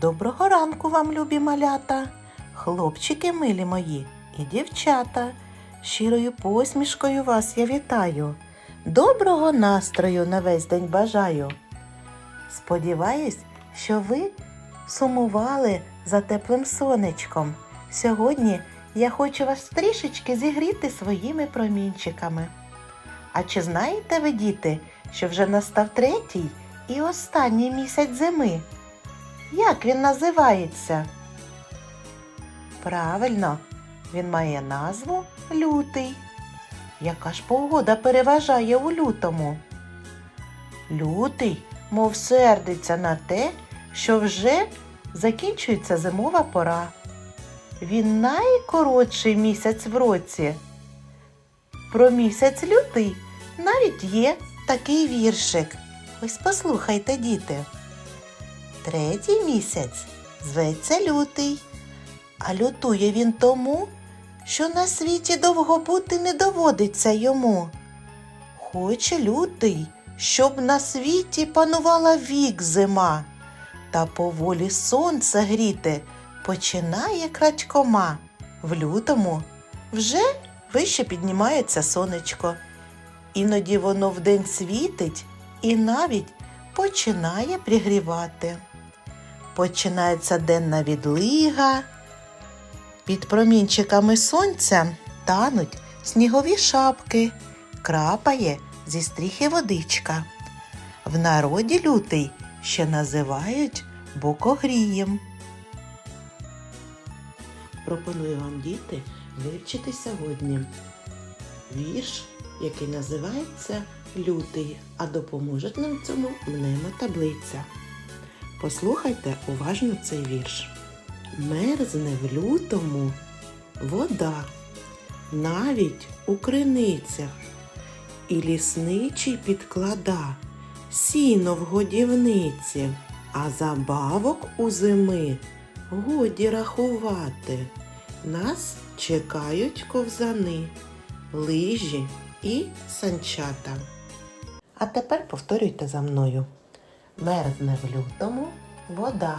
Доброго ранку вам, любі малята, хлопчики милі мої і дівчата. Щирою посмішкою вас я вітаю. Доброго настрою на весь день бажаю. Сподіваюсь, що ви сумували за теплим сонечком. Сьогодні я хочу вас трішечки зігріти своїми промінчиками. А чи знаєте ви, діти, що вже настав третій і останній місяць зими? Як він називається? Правильно, він має назву лютий. Яка ж погода переважає у лютому? Лютий, мов сердиться на те, що вже закінчується зимова пора. Він найкоротший місяць в році. Про місяць лютий навіть є такий віршик. Ось послухайте, діти. Третій місяць зветься лютий, а лютує він тому, що на світі довго бути не доводиться йому. Хоче лютий, щоб на світі панувала вік зима, та поволі сонце гріти починає крадькома. В лютому вже вище піднімається сонечко. Іноді воно вдень світить і навіть починає пригрівати. Починається денна відлига. Під промінчиками сонця тануть снігові шапки, крапає зі стріхи водичка. В народі лютий ще називають бокогрієм. Пропоную вам, діти, вивчити сьогодні вірш, який називається Лютий, а допоможе нам цьому мнемотаблиця. Послухайте уважно цей вірш. Мерзне в лютому вода, навіть у криницях, і лісничий підклада, сіно в годівниці, а забавок у зими годі рахувати. Нас чекають ковзани, лижі і санчата. А тепер повторюйте за мною. Мерзне в лютому вода,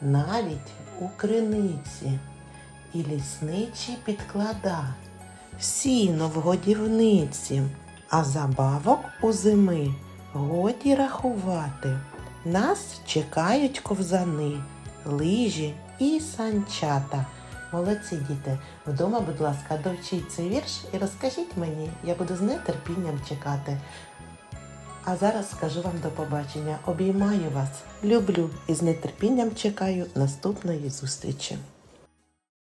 навіть у криниці, і лісничі підклада, сіно в годівниці, а забавок у зими годі рахувати. Нас чекають ковзани, лижі і санчата. Молодці діти, вдома, будь ласка, довчіть цей вірш і розкажіть мені, я буду з нетерпінням чекати. А зараз скажу вам до побачення. Обіймаю вас, люблю і з нетерпінням чекаю наступної зустрічі.